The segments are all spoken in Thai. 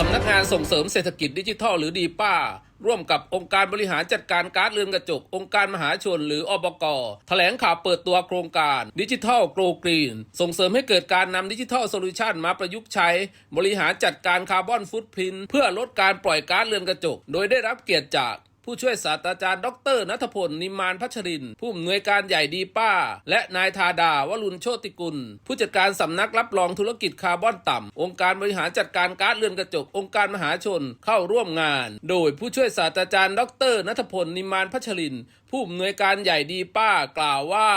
สำนักงานส่งเสริมเศรษฐกิจดิจิทัลหรือดีป้า ร่วมกับองค์การบริหารจัดการการ์ดเรือนกระจก องค์การมหาชนหรืออบกแถลงข่าวเปิดตัวโครงการดิจิทัลโกลกรีน ส่งเสริมให้เกิดการนำดิจิทัลโซลูชันมาประยุกต์ใช้ บริหารจัดการคาร์บอนฟุตพินเพื่อลดการปล่อยก๊าซเรือนกระจก โดยได้รับเกียรติจาก ผู้ช่วยศาสตราจารย์ ดรนัทพล นิมานพัชริน ผู้อำนวยการใหญ่ดีป้า และนายธาดาวรุณโชติกุล ผู้จัดการสำนักรับรองธุรกิจคาร์บอนต่ำ องค์การบริหารจัดการก๊าซเรือนกระจก องค์การมหาชนเข้าร่วมงาน โดยผู้ช่วยศาสตราจารย์ ดรนัทพล นิมานพัชรินผู้อำนวยการใหญ่ดีป้ากล่าวว่า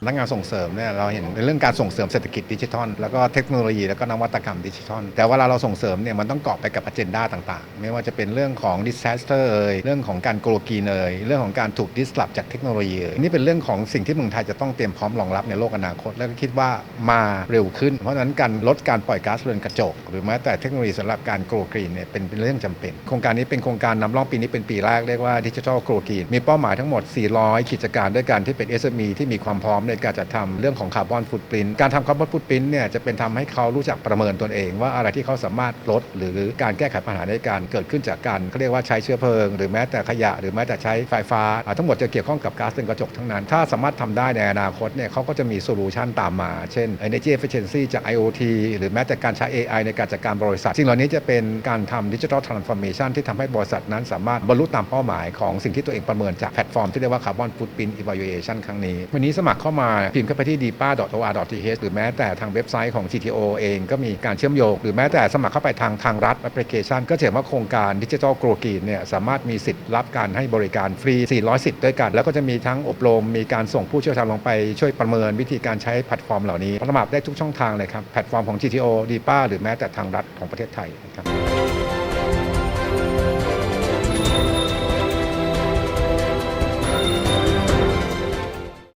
พนักงานส่งเสริมเนี่ยเราเห็นในเรื่องการส่งเสริมเศรษฐกิจดิจิทัล แล้วก็เทคโนโลยีแล้วก็นวัตกรรมดิจิทัล แต่เวลาเราส่งเสริมเนี่ยมันต้องเกาะไปกับอ g e n d a ต่างๆ ไม่ว่าจะเป็นเรื่องของ disaster เอ่ยเรื่องของการโกลกีนเอ่ยเรื่องของการถูก disrupt จากเทคโนโลยีเอ่ยนี่เป็นเรื่องของสิ่งที่เมืองไทยจะต้องเตรียมพร้อมรองรับในโลกอนาคต แล้วก็คิดว่ามาเร็วขึ้น เพราะฉะนั้นการลดการปล่อยก๊าซเรือนกระจก หรือแม้แต่เทคโนโลยีสำหรับการโกลกีนเนี่ยเป็นเป็นเรื่องจำเป็น โครงการนี้เป็นโครงการนำร่องปีนี้เป็นปีแรกเรียกว่าดิจิทัลโกลกีนมีเป้าหมายทั้งหมด400 กิจการด้วยกันที่เป็น SME ที่มีความพร้อมในการจัดทำเรื่องของคาร์บอนฟุตปรินการทำคาร์บอนฟุตปรินเนี่ยจะเป็นทำให้เขารู้จักประเมินตนเอง ว่าอะไรที่เขาสามารถลด หรือการแก้ไขปัญหาในการเกิดขึ้นจากการเขาเรียกว่าใช้เชื้อเพลิง หรือแม้แต่ขยะ หรือแม้แต่ใช้ไฟฟ้า ทั้งหมดจะเกี่ยวข้องกับก๊าซเรือนกระจกทั้งนั้น ถ้าสามารถทำได้ในอนาคตเนี่ยเขาก็จะมีโซลูชันตามมา เช่น energy efficiency จาก IoT หรือแม้แต่การใช้ AI ในการจัดการบริษัท สิ่งเหล่านี้จะเป็นการทำดิจิทัลทรานส์ฟอร์เมชันที่ทำให้บริษัทนั้นสามารถบรรลุตามเป้าหมายของสิ่งที่ตัวเองประเมินจากแพลตฟอร์มที่รียกว่า Carbon Footprint Evaluation ครั้งนี้ วันนี้สมัครเข้ามาพิมพ์เข้าไปที่ dipa.or.th หรือแม้แต่ทางเว็บไซต์ของ GTO เองก็มีการเชื่อมโยง หรือแม้แต่สมัครเข้าไปทางทางรัฐแอปพลิเคชัน ก็จะเห็นว่าโครงการดิจิทัลโกลกีนเนี่ยสามารถมีสิทธิ์รับการให้บริการฟรี 400 สิทธิ์ด้วยกัน แล้วก็จะมีทั้งอบรม มีการส่งผู้เชี่ยวชาญลงไปช่วยประเมินวิธีการใช้แพลตฟอร์มเหล่านี้สมัครได้ทุกช่องทางเลยครับแพลตฟอร์มของ GTO DIPA หรือแม้แต่ทางรัฐของประเทศไทยนะครับ